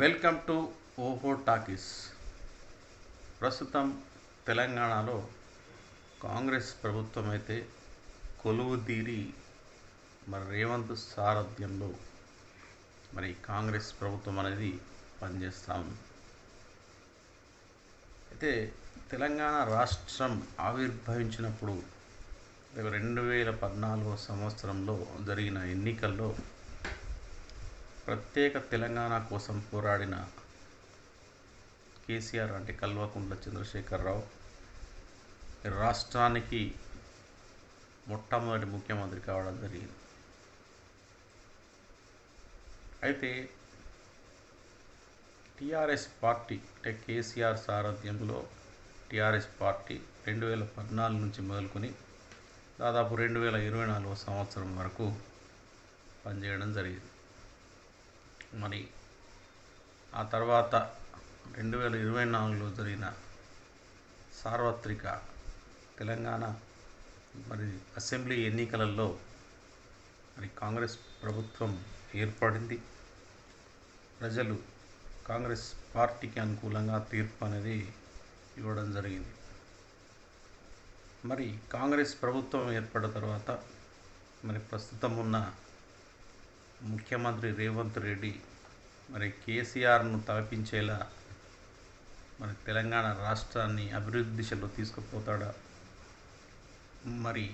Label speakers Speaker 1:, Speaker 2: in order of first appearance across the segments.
Speaker 1: Welcome to ఓహో talkies. ప్రస్తుతం తెలంగాణలో కాంగ్రెస్ ప్రభుత్వం అయితే కొలువు తీరి మరి రేవంత్ సారథ్యంలో మరి కాంగ్రెస్ ప్రభుత్వం అనేది పనిచేస్తూ ఉంది. అయితే తెలంగాణ రాష్ట్రం ఆవిర్భవించినప్పుడు రెండు వేల పద్నాలుగో సంవత్సరంలో జరిగిన ఎన్నికల్లో ప్రత్యేక తెలంగాణ కోసం పోరాడిన కేసీఆర్ అంటే కల్వకుంట్ల చంద్రశేఖరరావు రాష్ట్రానికి మొట్టమొదటి ముఖ్యమంత్రి కావడం జరిగింది. అయితే టీఆర్ఎస్ పార్టీ అంటే కేసీఆర్ సారథ్యంలో టీఆర్ఎస్ పార్టీ రెండు వేల పద్నాలుగు నుంచి మొదలుకొని దాదాపు రెండు వేల ఇరవై నాలుగో సంవత్సరం వరకు పనిచేయడం జరిగింది. మరి ఆ తర్వాత రెండు వేల ఇరవై నాలుగులో జరిగిన సార్వత్రిక తెలంగాణ మరి అసెంబ్లీ ఎన్నికలలో మరి కాంగ్రెస్ ప్రభుత్వం ఏర్పడింది. ప్రజలు కాంగ్రెస్ పార్టీకి అనుకూలంగా తీర్పు అనేది ఇవ్వడం జరిగింది. మరి కాంగ్రెస్ ప్రభుత్వం ఏర్పడిన తర్వాత మరి ప్రస్తుతం ఉన్న ముఖ్యమంత్రి రేవంత్ రెడ్డి మరి కేసీఆర్ను తలపించేలా మరి తెలంగాణ రాష్ట్రాన్ని అభివృద్ధి దిశలో తీసుకుపోతాడా? మరి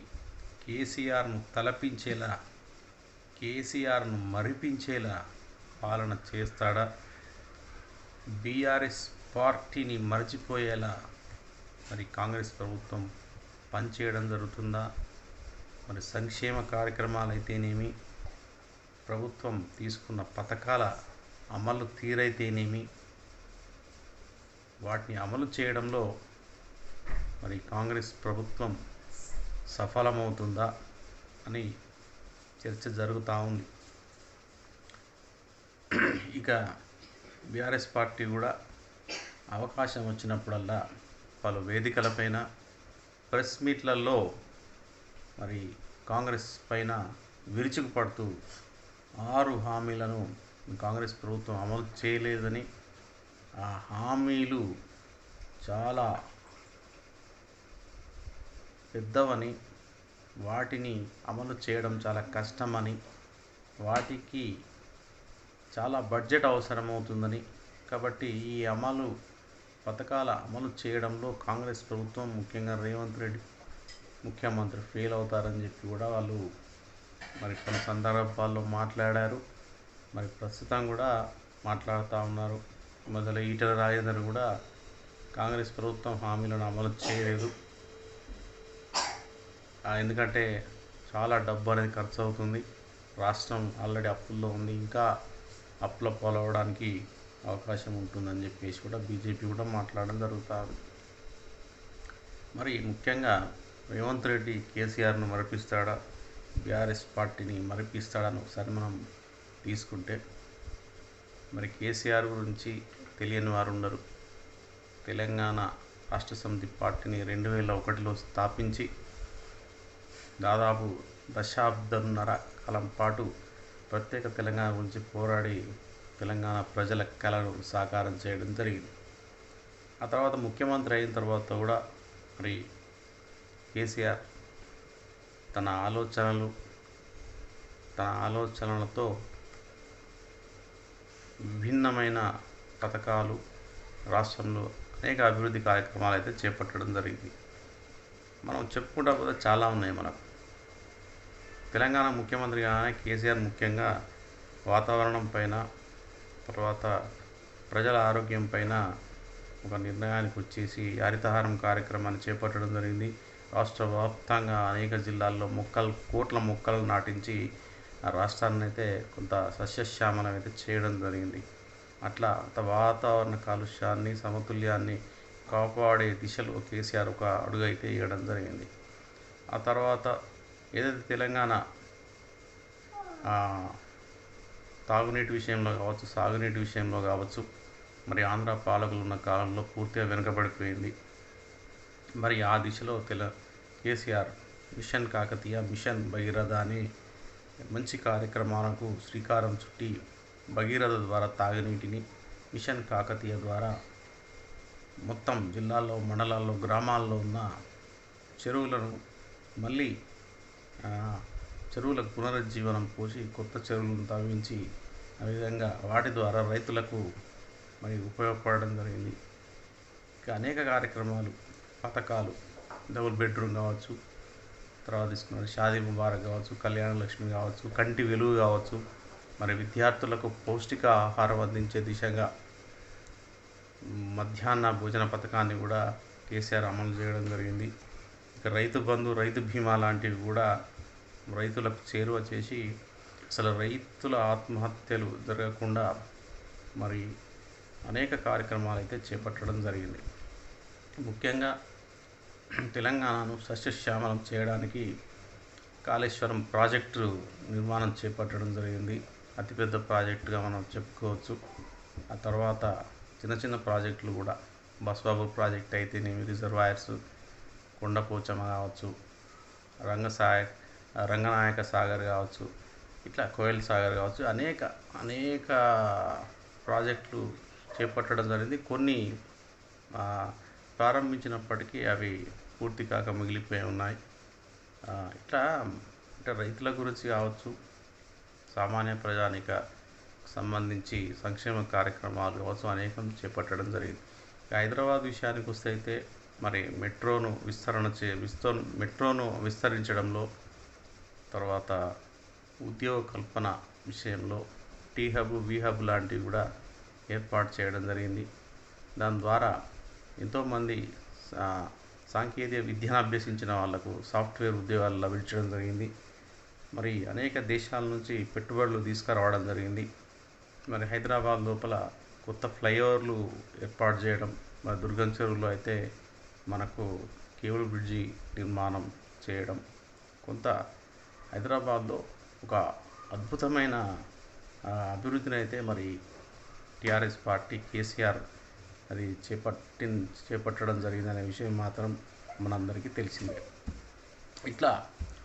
Speaker 1: కేసీఆర్ను తలపించేలా కేసీఆర్ను మరిపించేలా పాలన చేస్తాడా? బీఆర్ఎస్ పార్టీని మర్చిపోయేలా మరి కాంగ్రెస్ ప్రభుత్వం పనిచేయడం జరుగుతుందా? మరి సంక్షేమ కార్యక్రమాలు అయితేనేమి ప్రభుత్వం తీసుకున్న పథకాల అమలు తీరైతేనేమి? వాటిని అమలు చేయడంలో మరి కాంగ్రెస్ ప్రభుత్వం సఫలమవుతుందా అని చర్చ జరుగుతూ ఉంది. ఇక బీఆర్ఎస్ పార్టీ కూడా అవకాశం వచ్చినప్పుడల్లా పలు వేదికలపైన ప్రెస్ మీట్లలో మరి కాంగ్రెస్ పైన విరుచుకుపడుతూ ఆరు హామీలను కాంగ్రెస్ ప్రభుత్వం అమలు చేయలేదని ఆ హామీలు చాలా పెద్దవని వాటిని అమలు చేయడం చాలా కష్టమని వాటికి చాలా బడ్జెట్ అవసరమవుతుందని. కాబట్టి ఈ అమలు పథకాల అమలు చేయడంలో కాంగ్రెస్ ప్రభుత్వం ముఖ్యంగా రేవంత్ రెడ్డి ముఖ్యమంత్రి ఫెయిల్ అవుతారని చెప్పి కూడా వాళ్ళు మరి కొన్ని సందర్భాల్లో మాట్లాడారు. మరి ప్రస్తుతం కూడా మాట్లాడుతూ ఉన్నారు. మొదలు ఈటల రాజేందర్ కూడా కాంగ్రెస్ ప్రభుత్వం హామీలను అమలు చేయలేదు. ఎందుకంటే చాలా డబ్బు అనేది ఖర్చు అవుతుంది రాష్ట్రం ఆల్రెడీ అప్పుల్లో ఉంది. ఇంకా అప్పుల పాలవడానికి అవకాశం ఉంటుందని చెప్పేసి కూడా బీజేపీ కూడా మాట్లాడడం జరుగుతుంది మరి ముఖ్యంగా రేవంత్ రెడ్డి కేసీఆర్ను మరపిస్తాడా? బీఆర్ఎస్ పార్టీని మరిపిస్తాడని ఒకసారి మనం తీసుకుంటే మరి కేసీఆర్ గురించి తెలియని వారు ఉండరు. తెలంగాణ రాష్ట్ర సమితి పార్టీని రెండు వేల ఒకటిలో స్థాపించి దాదాపు దశాబ్దంన్నర కాలం పాటు ప్రత్యేక తెలంగాణ గురించి పోరాడి తెలంగాణ ప్రజల కళను సాకారం చేయడం జరిగింది. ఆ తర్వాత ముఖ్యమంత్రి అయిన తర్వాత కూడా మరి కేసీఆర్ తన ఆలోచనలు తన ఆలోచనలతో విభిన్నమైన పథకాలు రాష్ట్రంలో అనేక అభివృద్ధి కార్యక్రమాలు అయితే చేపట్టడం జరిగింది. మనం చెప్పుకుంటా కూడా చాలా ఉన్నాయి మనకు. తెలంగాణ ముఖ్యమంత్రిగానే కేసీఆర్ ముఖ్యంగా వాతావరణం పైన తర్వాత ప్రజల ఆరోగ్యం పైన ఒక నిర్ణయానికి వచ్చేసి హరితహారం కార్యక్రమాన్ని చేపట్టడం జరిగింది. రాష్ట్ర వ్యాప్తంగా అనేక జిల్లాల్లో మొక్కలు కోట్ల మొక్కలు నాటించి ఆ రాష్ట్రాన్ని అయితే కొంత సస్యశ్యామలం అయితే చేయడం జరిగింది. అట్లా అంత వాతావరణ కాలుష్యాన్ని సమతుల్యాన్ని కాపాడే దిశలో కేసీఆర్ ఒక అడుగు అయితే వేయడం జరిగింది. ఆ తర్వాత ఏదైతే తెలంగాణ తాగునీటి విషయంలో కావచ్చు సాగునీటి విషయంలో కావచ్చు మరి ఆంధ్ర పాలకులు ఉన్న కాలంలో పూర్తిగా వెనుకబడిపోయింది. మరి ఆ దిశలో తెల కేసీఆర్ మిషన్ కాకతీయ మిషన్ భగీరథ అని మంచి కార్యక్రమాలకు శ్రీకారం చుట్టి భగీరథ ద్వారా తాగునీటిని మిషన్ కాకతీయ ద్వారా మొత్తం జిల్లాల్లో మండలాల్లో గ్రామాల్లో ఉన్న చెరువులను మళ్ళీ చెరువులకు పునరుజ్జీవనం పోసి కొత్త చెరువులను తవ్వించి ఆ విధంగా వాటి ద్వారా రైతులకు మరి ఉపయోగపడడం జరిగింది. ఇంకా అనేక కార్యక్రమాలు పథకాలు డబుల్ బెడ్రూమ్ కావచ్చు తర్వాత తీసుకున్న షాదీ ముబారక్ కావచ్చు కళ్యాణ లక్ష్మి కావచ్చు కంటి వెలుగు కావచ్చు. మరి విద్యార్థులకు పౌష్టిక ఆహారం అందించే దిశగా మధ్యాహ్న భోజన పథకాన్ని కూడా కేసీఆర్ అమలు చేయడం జరిగింది. ఇక రైతు బంధు రైతు బీమా లాంటివి కూడా రైతులకు చేరువ చేసి అసలు రైతుల ఆత్మహత్యలు జరగకుండా మరి అనేక కార్యక్రమాలు అయితే చేపట్టడం జరిగింది. ముఖ్యంగా తెలంగాణను సస్యశ్యామలం చేయడానికి కాళేశ్వరం ప్రాజెక్టు నిర్మాణం చేపట్టడం జరిగింది. అతిపెద్ద ప్రాజెక్టుగా మనం చెప్పుకోవచ్చు. ఆ తర్వాత చిన్న చిన్న ప్రాజెక్టులు కూడా. బస్బాబు ప్రాజెక్ట్ అయితేనేమి రిజర్వాయర్స్ కొండపోచమ్మ కావచ్చు రంగసాయ రంగనాయక సాగర్ కావచ్చు ఇట్లా కోయల్ సాగర్ కావచ్చు. అనేక అనేక ప్రాజెక్టులు చేపట్టడం జరిగింది. కొన్ని ప్రారంభించినప్పటికీ అవి పూర్తి కాక మిగిలిపోయి ఉన్నాయి. ఇట్లా అంటే రైతుల గురించి కావచ్చు సామాన్య ప్రజానిక సంబంధించి సంక్షేమ కార్యక్రమాలు కావచ్చు అనేకం చేపట్టడం జరిగింది. హైదరాబాద్ విషయానికి వస్తే అయితే మరి మెట్రోను విస్తరణ చే విస్తర మెట్రోను విస్తరించడంలో తర్వాత ఉద్యోగ కల్పన విషయంలో టీ హబ్ వి హబ్ లాంటివి కూడా ఏర్పాటు చేయడం జరిగింది. దాని ద్వారా ఎంతోమంది సా సాంకేతిక విద్యను అభ్యసించిన వాళ్ళకు సాఫ్ట్వేర్ ఉద్యోగాలు లభించడం జరిగింది. మరి అనేక దేశాల నుంచి పెట్టుబడులు తీసుకురావడం జరిగింది. మరి హైదరాబాద్ లోపల కొత్త ఫ్లైఓవర్లు ఏర్పాటు చేయడం మరి దుర్గం చెరువులో అయితే మనకు కేబుల్ బ్రిడ్జి నిర్మాణం చేయడం కొంత హైదరాబాద్లో ఒక అద్భుతమైన అభివృద్ధిని అయితే మరి టిఆర్ఎస్ పార్టీ కేసీఆర్ అది చేపట్టి చేపట్టడం జరిగిందనే విషయం మాత్రం మనందరికీ తెలిసిందే. ఇట్లా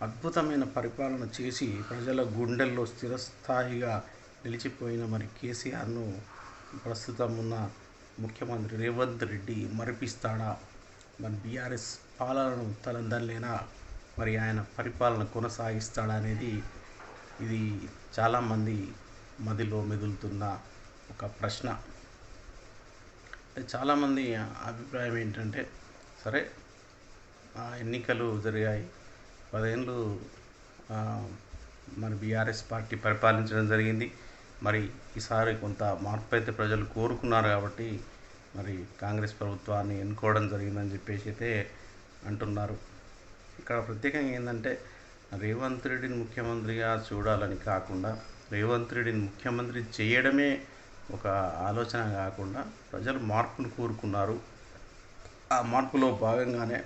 Speaker 1: అద్భుతమైన పరిపాలన చేసి ప్రజల గుండెల్లో స్థిరస్థాయిగా నిలిచిపోయిన మరి కేసీఆర్ను ప్రస్తుతం ఉన్న ముఖ్యమంత్రి రేవంత్ రెడ్డి మరిపిస్తాడా? మరి బీఆర్ఎస్ పాలనను తలందలేనా మరి ఆయన పరిపాలన కొనసాగిస్తాడా అనేది ఇది చాలామంది మదిలో మెదులుతున్న ఒక ప్రశ్న. చాలామంది అభిప్రాయం ఏంటంటే సరే ఆ ఎన్నికలు జరిగాయి. పదేళ్ళు మరి బీఆర్ఎస్ పార్టీ పరిపాలించడం జరిగింది. మరి ఈసారి కొంత మార్పు అయితే ప్రజలు కోరుకున్నారు కాబట్టి మరి కాంగ్రెస్ ప్రభుత్వాన్ని ఎన్నుకోవడం జరిగిందని చెప్పేసి అయితే అంటున్నారు. ఇక్కడ ప్రత్యేకంగా ఏంటంటే రేవంత్ రెడ్డిని ముఖ్యమంత్రిగా చూడాలని కాకుండా రేవంత్ రెడ్డిని ముఖ్యమంత్రి చేయడమే ఒక ఆలోచన కాకుండా ప్రజలు మార్పును కోరుకున్నారు. ఆ మార్పులో భాగంగానే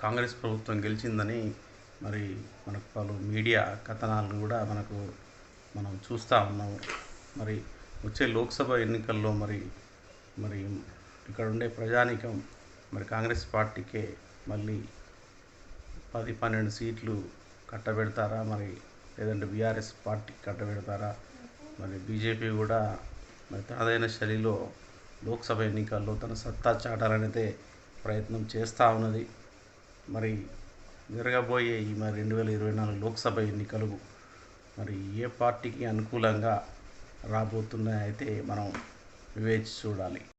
Speaker 1: కాంగ్రెస్ ప్రభుత్వం గెలిచిందని మరి మనకు పలు మీడియా కథనాలను కూడా మనకు మనం చూస్తూ ఉన్నాము. మరి వచ్చే లోక్సభ ఎన్నికల్లో మరి మరి ఇక్కడ ఉండే ప్రజానికం మరి కాంగ్రెస్ పార్టీకే మళ్ళీ పది పన్నెండు సీట్లు కట్టబెడతారా? మరి లేదంటే బీఆర్ఎస్ పార్టీ కట్టబెడతారా? మరి బీజేపీ కూడా మరి తనదైన శైలిలో లోక్సభ ఎన్నికల్లో తన సత్తా చాటాలనైతే ప్రయత్నం చేస్తూ ఉన్నది. మరి జరగబోయే ఈ మరి రెండు వేల ఇరవై నాలుగు లోక్సభ ఎన్నికలు మరి ఏ పార్టీకి అనుకూలంగా రాబోతున్నాయైతే మనం వివేచి చూడాలి.